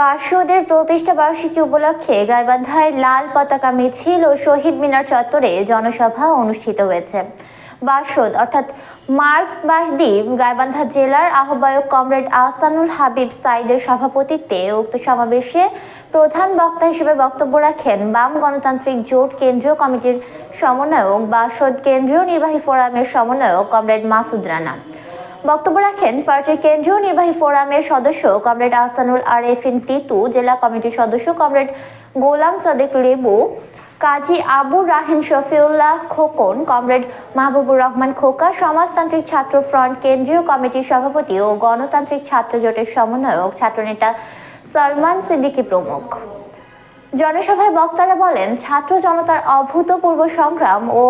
বাসদের প্রতিষ্ঠা বার্ষিকী উপলক্ষে গাইবান্ধায় লাল পতাকা মিছিল ও শহীদ মিনার চত্বরে জনসভা অনুষ্ঠিত হয়েছে। বাসদ, অর্থাৎ মার্কসবাদী গাইবান্ধা জেলার আহ্বায়ক কমরেড আহসানুল হাবিব সাইদের সভাপতিত্বে উক্ত সমাবেশে প্রধান বক্তা হিসেবে বক্তব্য রাখেন বাম গণতান্ত্রিক জোট কেন্দ্রীয় কমিটির সমন্বয়ক, বাসদ কেন্দ্রীয় নির্বাহী ফোরামের সমন্বয়ক কমরেড মাসুদ রানা। বক্তব্য রাখেন পার্টির কেন্দ্রীয় নির্বাহী ফোরামের সদস্য কমরেড আহসানুল আরেফিন তিতু, জেলা কমিটির সদস্য কমরেড গোলাম সাদেক লেবু, কাজী আবু রাহিম শফিউল্লাহ খোকন, কমরেড মাহবুবুর রহমান খোকা, সমাজতান্ত্রিক ছাত্র ফ্রন্ট কেন্দ্রীয় কমিটির সভাপতি ও গণতান্ত্রিক ছাত্র জোটের সমন্বয়ক, ছাত্রনেতা সলমান সিদ্দিকী প্রমুখ। জনসভায় বক্তারা বলেন, ছাত্র জনতার অভূতপূর্ব সংগ্রাম ও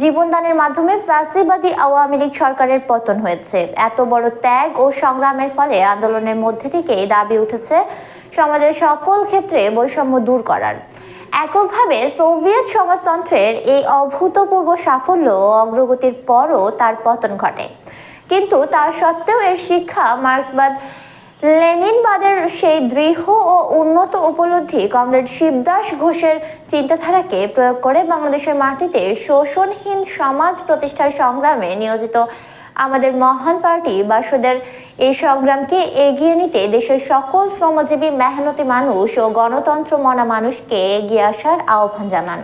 জীবনদানের মাধ্যমে ফ্যাসিবাদী আওয়ামী লীগ সরকারের পতন হয়েছে। এত বড় ত্যাগ ও সংগ্রামের ফলে আন্দোলনের মধ্যে থেকে দাবি উঠেছে সমাজের সকল ক্ষেত্রে বৈষম্য দূর করার। এককভাবে সোভিয়েত সমাজতন্ত্রের এই অভূতপূর্ব সাফল্য অগ্রগতির পরও তার পতন ঘটে। কিন্তু তা সত্ত্বেও এর শিক্ষা মার্ক্সবাদ লেনিনবাদের সেই দৃঢ় ও উন্নত উপলব্ধি কমরেড শিবদাস ঘোষের চিন্তাধারাকে প্রয়োগ করে বাংলাদেশের মাটিতে শোষণহীন সমাজ প্রতিষ্ঠার সংগ্রামে নিয়োজিত আমাদের মহান পার্টি বাসদের এই সংগ্রামকে এগিয়ে নিতে দেশের সকল শ্রমজীবী, মেহনতি মানুষ ও গণতন্ত্র মনা মানুষকে এগিয়ে আসার আহ্বান জানান।